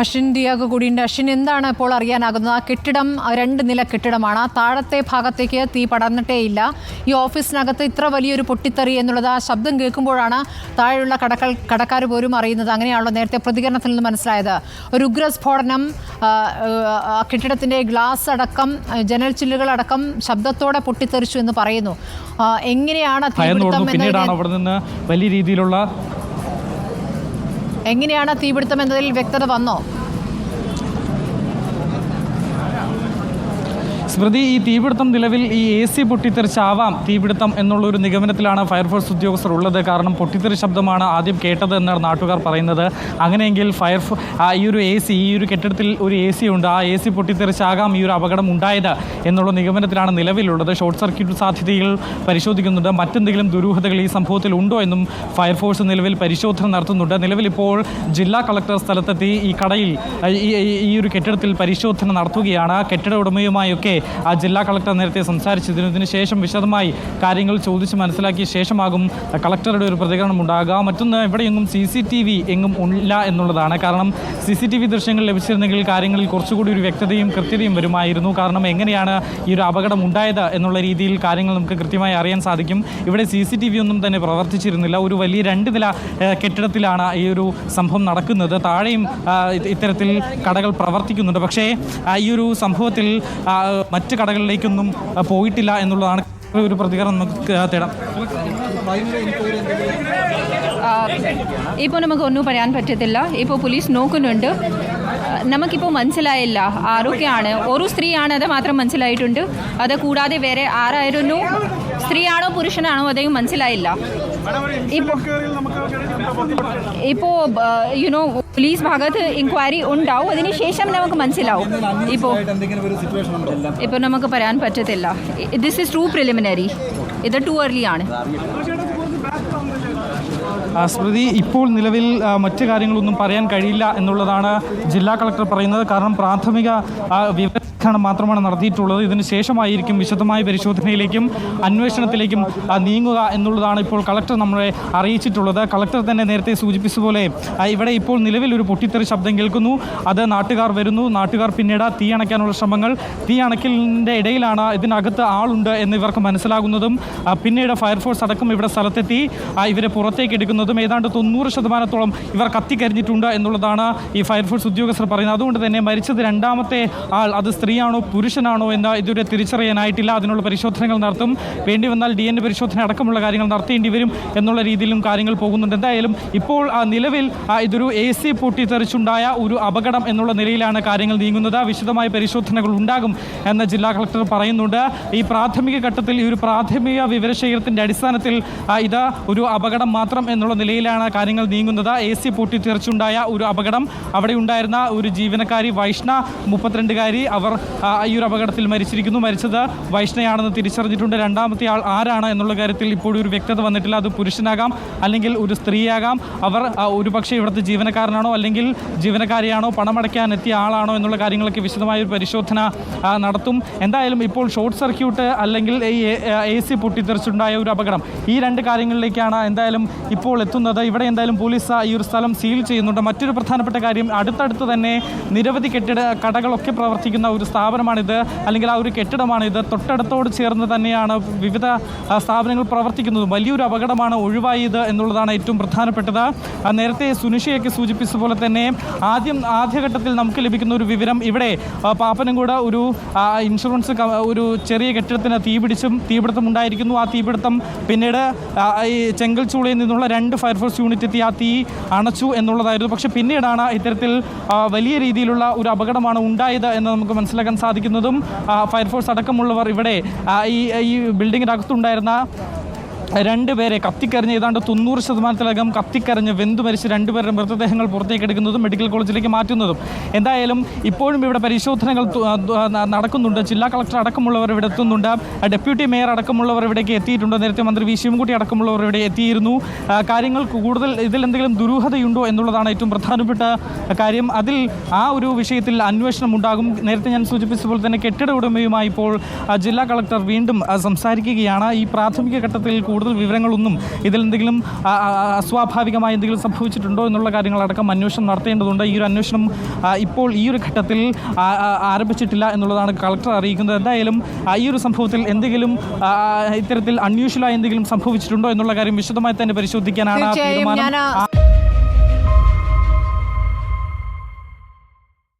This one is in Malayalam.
അശ്വിൻ ഡിയാഗോ കൂടിയുണ്ട് അശ്വിൻ എന്താണ് ഇപ്പോൾ അറിയാനാകുന്നത്? ആ കെട്ടിടം രണ്ട് നില കെട്ടിടമാണ്. ആ താഴത്തെ ഭാഗത്തേക്ക് തീ പടർന്നിട്ടേയില്ല. ഈ ഓഫീസിനകത്ത് ഇത്ര വലിയൊരു പൊട്ടിത്തെറി എന്നുള്ളത് ആ ശബ്ദം കേൾക്കുമ്പോഴാണ് താഴെയുള്ള കടകൾ കടക്കാർ പോലും അറിയുന്നത്. അങ്ങനെയാണല്ലോ നേരത്തെ പ്രതികരണത്തിൽ നിന്ന് മനസ്സിലായത്. ഒരു ഉഗ്രസ്ഫോടനം കെട്ടിടത്തിന്റെ ഗ്ലാസ് അടക്കം ജനൽ ചില്ലുകൾ അടക്കം ശബ്ദത്തോടെ പൊട്ടിത്തെറിച്ചു എന്ന് പറയുന്നു. എങ്ങനെയാണ് തീപിടുത്തം വലിയ രീതിയിലുള്ള എങ്ങനെയാണ് തീപിടുത്തം എന്നതിൽ വ്യക്തത വന്നോ? സ്മൃതി ഈ തീപിടുത്തം നിലവിൽ ഈ എ സി പൊട്ടിത്തെറിച്ചാവാം. തീപിടുത്തം എന്നുള്ള ഒരു നിഗമനത്തിലാണ് ഫയർഫോഴ്സ് ഉദ്യോഗസ്ഥർ ഉള്ളത്. കാരണം പൊട്ടിത്തെറി ശബ്ദമാണ് ആദ്യം കേട്ടത് എന്നാണ് നാട്ടുകാർ പറയുന്നത്. അങ്ങനെയെങ്കിൽ ഫയർ ഈ ഒരു എ സി ഈ ഒരു കെട്ടിടത്തിൽ ഒരു എ സി ഉണ്ട്. ആ എ സി പൊട്ടിത്തെറിച്ചാകാം ഈ ഒരു അപകടം ഉണ്ടായത് എന്നുള്ള നിഗമനത്തിലാണ് നിലവിലുള്ളത്. ഷോർട്ട് സർക്യൂട്ട് സാധ്യതകൾ പരിശോധിക്കുന്നുണ്ട്. മറ്റെന്തെങ്കിലും ദുരൂഹതകൾ ഈ സംഭവത്തിൽ ഉണ്ടോ എന്നും ഫയർഫോഴ്സ് നിലവിൽ പരിശോധന നടത്തുന്നുണ്ട്. നിലവിൽ ഇപ്പോൾ ജില്ലാ കളക്ടർ സ്ഥലത്തെത്തി ഈ കടയിൽ ഈ ഒരു കെട്ടിടത്തിൽ പരിശോധന നടത്തുകയാണ്. കെട്ടിട ഉടമയുമായൊക്കെ ജില്ലാ കളക്ടർ നേരത്തെ സംസാരിച്ചതിന് ശേഷം വിശദമായി കാര്യങ്ങൾ ചോദിച്ച് മനസ്സിലാക്കിയ ശേഷമാകും കളക്ടറുടെ ഒരു പ്രതികരണം ഉണ്ടാകുക മറ്റൊന്ന് ഇവിടെയെങ്ങും സി സി ടി വി എങ്ങും ഇല്ല എന്നുള്ളതാണ്. കാരണം സി സി ടി വി ദൃശ്യങ്ങൾ ലഭിച്ചിരുന്നെങ്കിൽ കാര്യങ്ങളിൽ കുറച്ചുകൂടി ഒരു വ്യക്തതയും കൃത്യതയും വരുമായിരുന്നു. കാരണം എങ്ങനെയാണ് ഈ ഒരു അപകടം ഉണ്ടായത് എന്നുള്ള രീതിയിൽ കാര്യങ്ങൾ നമുക്ക് കൃത്യമായി അറിയാൻ സാധിക്കും. ഇവിടെ സി സി ടി വി ഒന്നും തന്നെ പ്രവർത്തിച്ചിരുന്നില്ല. ഒരു വലിയ രണ്ട് നില കെട്ടിടത്തിലാണ് ഈ ഒരു സംഭവം നടക്കുന്നത്. താഴെയും ഇത്തരത്തിൽ കടകൾ പ്രവർത്തിക്കുന്നുണ്ട്. പക്ഷേ ഈ ഒരു സംഭവത്തിൽ ആ, മറ്റ് കടകളിലേക്കൊന്നും പോയിട്ടില്ല എന്നുള്ളതാണ് ഒരു പ്രതികരണം നമുക്ക് തേടാം. ഇപ്പോൾ നമുക്ക് ഒന്നും പറയാൻ പറ്റത്തില്ല. ഇപ്പോൾ പോലീസ് നോക്കുന്നുണ്ട്. നമുക്കിപ്പോൾ മനസ്സിലായില്ല. ആരൊക്കെയാണ്? ഒരു സ്ത്രീയാണ് അത് മാത്രം മനസ്സിലായിട്ടുണ്ട്. അത് കൂടാതെ വേറെ ആരായിരുന്നു? സ്ത്രീയാണോ പുരുഷനാണോ അതെയും മനസ്സിലായില്ല. ഇപ്പോൾ യുനോ പോലീസ് ഭാഗത്ത് ഇൻക്വയറി ഉണ്ടാവും. അതിനുശേഷം നമുക്ക് മനസ്സിലാവും. ഇപ്പോൾ ഇപ്പോൾ നമുക്ക് പറയാൻ പറ്റത്തില്ല. ദിസ് ഇസ് ട്രൂ പ്രിലിമിനറി ഇത് ടു ഏർലി ആണ്. സ്മൃതി ഇപ്പോൾ നിലവിൽ മറ്റു കാര്യങ്ങളൊന്നും പറയാൻ കഴിയില്ല എന്നുള്ളതാണ് ജില്ലാ കളക്ടർ പറയുന്നത്. കാരണം പ്രാഥമിക ആ, വിവരശേഖരണം മാത്രമാണ് നടത്തിയിട്ടുള്ളത്. ഇതിന് ശേഷമായിരിക്കും വിശദമായ പരിശോധനയിലേക്കും അന്വേഷണത്തിലേക്കും നീങ്ങുക എന്നുള്ളതാണ് ഇപ്പോൾ കളക്ടർ നമ്മളെ അറിയിച്ചിട്ടുള്ളത്. കളക്ടർ തന്നെ നേരത്തെ സൂചിപ്പിച്ച പോലെ ഇവിടെ ഇപ്പോൾ നിലവിൽ ഒരു പൊട്ടിത്തെറി ശബ്ദം കേൾക്കുന്നു. അത് നാട്ടുകാർ വരുന്നു. നാട്ടുകാർ പിന്നീട് തീ അണയ്ക്കാനുള്ള ശ്രമങ്ങൾ തീ അണയ്ക്കലിന്റെ ഇടയിലാണ് ഇതിനകത്ത് ആളുണ്ട് എന്ന് ഇവർക്ക് മനസ്സിലാകുന്നതും പിന്നീട് ഫയർഫോഴ്സ് അടക്കം ഇവിടെ സ്ഥലത്തെത്തി ഇവരെ പുറത്തേക്ക് എടുക്കുന്നതും ഏതാണ്ട് തൊണ്ണൂറ് ശതമാനത്തോളം ഇവർ കത്തിക്കരിഞ്ഞിട്ടുണ്ട് എന്നുള്ളതാണ് ഈ ഫയർഫോഴ്സ് ഉദ്യോഗസ്ഥർ പറയുന്നത്. അതുകൊണ്ട് തന്നെ മരിച്ചത് രണ്ടാമത്തെ ആൾ അത് സ്ത്രീയാണോ പുരുഷനാണോ എന്ന് ഇതുവരെ തിരിച്ചറിയാനായിട്ടില്ല. അതിനുള്ള പരിശോധനകൾ നടത്തും. വേണ്ടി വന്നാൽ ഡി എൻ എ പരിശോധന അടക്കമുള്ള കാര്യങ്ങൾ നടത്തേണ്ടി വരും എന്നുള്ള രീതിയിലും കാര്യങ്ങൾ പോകുന്നുണ്ട്. എന്തായാലും ഇപ്പോൾ നിലവിൽ ഇതൊരു എ സി പൊട്ടിത്തെറിച്ചുണ്ടായ ഒരു അപകടം എന്നുള്ള നിലയിലാണ് കാര്യങ്ങൾ നീങ്ങുന്നത്. വിശദമായ പരിശോധനകൾ ഉണ്ടാകും എന്ന് ജില്ലാ കളക്ടർ പറയുന്നുണ്ട്. ഈ പ്രാഥമിക ഘട്ടത്തിൽ ഈ ഒരു പ്രാഥമിക വിവരശേഖരത്തിന്റെ അടിസ്ഥാനത്തിൽ ഇത് ഒരു അപകടം മാത്രം എന്നുള്ള നിലയിലാണ് കാര്യങ്ങൾ നീങ്ങുന്നത്. എ സി പൊട്ടിത്തെറിച്ചുണ്ടായ ഒരു അപകടം. അവിടെ ഉണ്ടായിരുന്ന ഒരു ജീവനക്കാരി വൈഷ്ണ മുപ്പത്തിരണ്ടുകാരി. അവർ ഈ ഒരു അപകടത്തിൽ മരിച്ചിരിക്കുന്നു. മരിച്ചത് വൈഷ്ണയാണെന്ന് തിരിച്ചറിഞ്ഞിട്ടുണ്ട്. രണ്ടാമത്തെ ആൾ ആരാണ് എന്നുള്ള കാര്യത്തിൽ ഇപ്പോഴും ഒരു വ്യക്തത വന്നിട്ടില്ല. അത് പുരുഷനാകാം അല്ലെങ്കിൽ ഒരു സ്ത്രീയാകാം. അവർ ഒരുപക്ഷെ ഒരു പക്ഷേ ഇവിടുത്തെ ജീവനക്കാരനാണോ അല്ലെങ്കിൽ ജീവനക്കാരിയാണോ പണമടയ്ക്കാൻ എത്തിയ ആളാണോ എന്നുള്ള കാര്യങ്ങളൊക്കെ വിശദമായ ഒരു പരിശോധന നടത്തും. എന്തായാലും ഇപ്പോൾ ഷോർട്ട് സർക്യൂട്ട് അല്ലെങ്കിൽ എ സി പൊട്ടിത്തെറിച്ചുണ്ടായ ഒരു അപകടം. ഈ രണ്ട് കാര്യങ്ങളിലേക്കാണ് എന്തായാലും ഇപ്പോൾ എത്തുന്നത്. ഇവിടെ എന്തായാലും പോലീസ് ഈ ഒരു സ്ഥലം സീൽ ചെയ്യുന്നുണ്ട്. മറ്റൊരു പ്രധാനപ്പെട്ട കാര്യം അടുത്തടുത്ത് തന്നെ നിരവധി കെട്ടിട കടകളൊക്കെ പ്രവർത്തിക്കുന്ന ഒരു സ്ഥാപനമാണിത് അല്ലെങ്കിൽ ആ ഒരു കെട്ടിടമാണിത്. തൊട്ടടുത്തോട് ചേർന്ന് തന്നെയാണ് വിവിധ സ്ഥാപനങ്ങൾ പ്രവർത്തിക്കുന്നത്. വലിയൊരു അപകടമാണ് ഒഴിവായത് എന്നുള്ളതാണ് ഏറ്റവും പ്രധാനപ്പെട്ടത്. നേരത്തെ സുനിഷയൊക്കെ സൂചിപ്പിച്ച പോലെ തന്നെ ആദ്യം ആദ്യഘട്ടത്തിൽ നമുക്ക് ലഭിക്കുന്ന ഒരു വിവരം ഇവിടെ പാപ്പനംകൂട ഒരു ഇൻഷുറൻസ് ഒരു ചെറിയ കെട്ടിടത്തിന് തീപിടിച്ചും തീപിടുത്തം ഉണ്ടായിരിക്കുന്നു. ആ തീപിടുത്തം പിന്നീട് ഈ ചെങ്കൽ ചെങ്കൽച്ചൂളയിൽ നിന്നുള്ള രണ്ട് ഫയർഫോഴ്സ് യൂണിറ്റ് എത്തി ആ തീ അണച്ചു എന്നുള്ളതായിരുന്നു. പക്ഷേ പിന്നീടാണ് ഇത്തരത്തിൽ വലിയ രീതിയിലുള്ള ഒരു അപകടമാണ് ഉണ്ടായത് എന്ന് നമുക്ക് മനസ്സിലാക്കാൻ സാധിക്കുന്നതും ഫയർഫോഴ്സ് അടക്കമുള്ളവർ ഇവിടെ ഈ ഈ ബിൽഡിങ്ങിനകത്തുണ്ടായിരുന്ന രണ്ട് പേരെ കത്തിക്കറിഞ്ഞ് ഏതാണ്ട് തൊണ്ണൂറ് ശതമാനത്തിലകം കത്തിക്കറിഞ്ഞ് വെന്തു മരിച്ച് രണ്ടുപേരുടെ മൃതദേഹങ്ങൾ പുറത്തേക്ക് എടുക്കുന്നതും മെഡിക്കൽ കോളേജിലേക്ക് മാറ്റുന്നതും. എന്തായാലും ഇപ്പോഴും ഇവിടെ പരിശോധനകൾ നടക്കുന്നുണ്ട്. ജില്ലാ കളക്ടർ അടക്കമുള്ളവർ ഇവിടെ എത്തുന്നുണ്ട്. ഡെപ്യൂട്ടി മേയർ അടക്കമുള്ളവർ ഇവിടേക്ക് എത്തിയിട്ടുണ്ട്. നേരത്തെ മന്ത്രി വി. ശിവൻകുട്ടി അടക്കമുള്ളവർ ഇവിടെ എത്തിയിരുന്നു. കാര്യങ്ങൾ കൂടുതൽ ഇതിൽ എന്തെങ്കിലും ദുരൂഹതയുണ്ടോ എന്നുള്ളതാണ് ഏറ്റവും പ്രധാനപ്പെട്ട കാര്യം. അതിൽ ആ ഒരു വിഷയത്തിൽ അന്വേഷണം ഉണ്ടാകും. നേരത്തെ ഞാൻ സൂചിപ്പിച്ചതുപോലെ തന്നെ കെട്ടിട ഉടമയുമായി ഇപ്പോൾ ജില്ലാ കളക്ടർ വീണ്ടും സംസാരിക്കുകയാണ്. ഈ പ്രാഥമിക ഘട്ടത്തിൽ കൂടുതൽ കൂടുതൽ വിവരങ്ങളൊന്നും ഇതിൽ എന്തെങ്കിലും ആ, ആ, അസ്വാഭാവികമായി എന്തെങ്കിലും സംഭവിച്ചിട്ടുണ്ടോ എന്നുള്ള കാര്യങ്ങളടക്കം അന്വേഷണം നടത്തേണ്ടതുണ്ട്. ഈ ഒരു അന്വേഷണം ഇപ്പോൾ ഈ ഒരു ഘട്ടത്തിൽ ആരംഭിച്ചിട്ടില്ല എന്നുള്ളതാണ് കളക്ടർ അറിയിക്കുന്നത്. എന്തായാലും ഈ ഒരു സംഭവത്തിൽ എന്തെങ്കിലും ഇത്തരത്തിൽ അൺയൂഷ്വലായി എന്തെങ്കിലും സംഭവിച്ചിട്ടുണ്ടോ എന്നുള്ള കാര്യം വിശദമായി തന്നെ പരിശോധിക്കാനാണ് ആ തീരുമാനം.